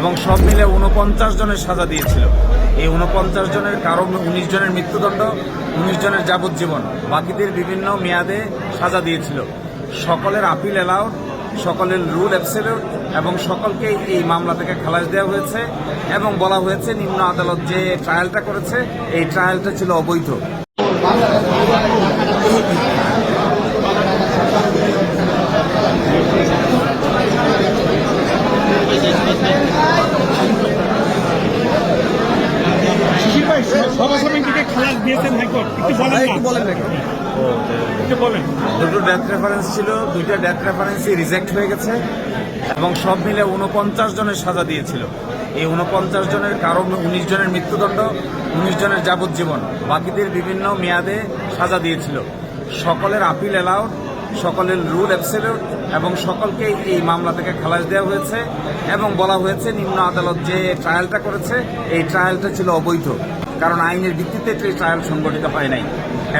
এবং সব মিলে উনপঞ্চাশ জনের সাজা দিয়েছিল। এই উনপঞ্চাশ জনের কারও উনিশ জনের মৃত্যুদণ্ড, উনিশ জনের যাবজ্জীবন। বাকিদের বিভিন্ন মেয়াদে সাজা দিয়েছিল। সকলের আপিল অ্যালাউড সকলের রুল অ্যাবসেলিউট এবং সকলকে এই মামলা থেকে খালাস দেওয়া হয়েছে এবং বলা হয়েছে, নিম্ন আদালত যে ট্রায়ালটা করেছে, এই ট্রায়ালটা ছিল অবৈধ। ভাই খালাস দিয়েছেন হাইকোর্ট। একটু বলেন না। একটু বলেন দুটো ডেথ রেফারেন্স ছিল দুইটা ডেথ রেফারেন্সই রিজেক্ট হয়ে গেছে এবং সব মিলে উনপঞ্চাশ জনের সাজা দিয়েছিল। এই উনপঞ্চাশ জনের কারণ উনিশ জনের মৃত্যুদণ্ড উনিশ জনের যাবজ্জীবন। বাকিদের বিভিন্ন মেয়াদে সাজা দিয়েছিল। সকলের আপিল অ্যালাউড সকলের রুল অ্যাবসেলিউট এবং সকলকে এই মামলা থেকে খালাস দেওয়া হয়েছে এবং বলা হয়েছে নিম্ন আদালত যে ট্রায়ালটা করেছে এই ট্রায়ালটা ছিল অবৈধ। কারণ আইনের ভিত্তিতে ট্রায়াল সংগঠিত হয় নাই।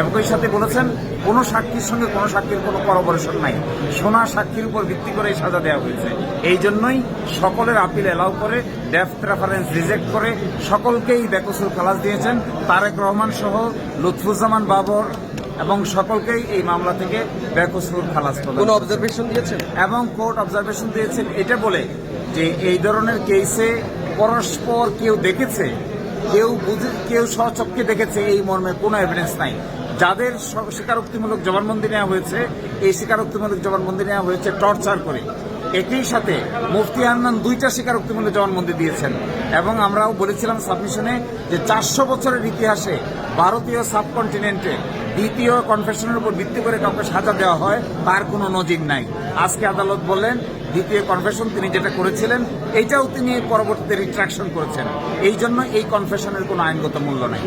একই সাথে বলেছেন কোনো সাক্ষীর সঙ্গে কোনো সাক্ষীর কোনো করবরেশন নাই। সোনা সাক্ষীর উপর ভিত্তি করে সাজা দেওয়া হয়েছে। এই জন্যই সকলের আপিল এলাও করে ডেফথ রেফারেন্স রিজেক্ট করে সকলকেই বেকসুর খালাস দিয়েছেন। তারেক রহমান সহ লুৎফুজ্জামান বাবর এবং সকলকেই এই মামলা থেকে বেকসুর খালাস কোনো অবজারভেশন দিয়েছেন? এবং কোর্ট অবজারভেশন দিয়েছেন। এটা বলে যে এই ধরনের কেসে পরস্পর কেউ দেখেছে কেউ বুঝে কেউ সচক্ষে দেখেছে এই মর্মে কোনো এভিডেন্স নাই। যাদের স্বীকারোক্তিমূলক জবানবন্দি নেওয়া হয়েছে, এই স্বীকারোক্তিমূলক জবানবন্দি নেওয়া হয়েছে টর্চার করে। একই সাথে মুফতি হান্নান দুইটা স্বীকারোক্তিমূলক জবানবন্দি দিয়েছেন। এবং আমরাও বলেছিলাম সাবমিশনে যে চারশো বছরের ইতিহাসে ভারতীয় সাবকন্টিনেন্টে দ্বিতীয় কনফেশনের উপর ভিত্তি করে কাউকে সাজা দেওয়া হয় তার কোনো নজির নাই। আজকে আদালত বললেন দ্বিতীয় কনফেশন তিনি যেটা করেছিলেন এইটাও তিনি পরবর্তীতে রিট্রাকশন করেছেন। এই জন্য এই কনফেশনের কোনো আইনগত মূল্য নাই।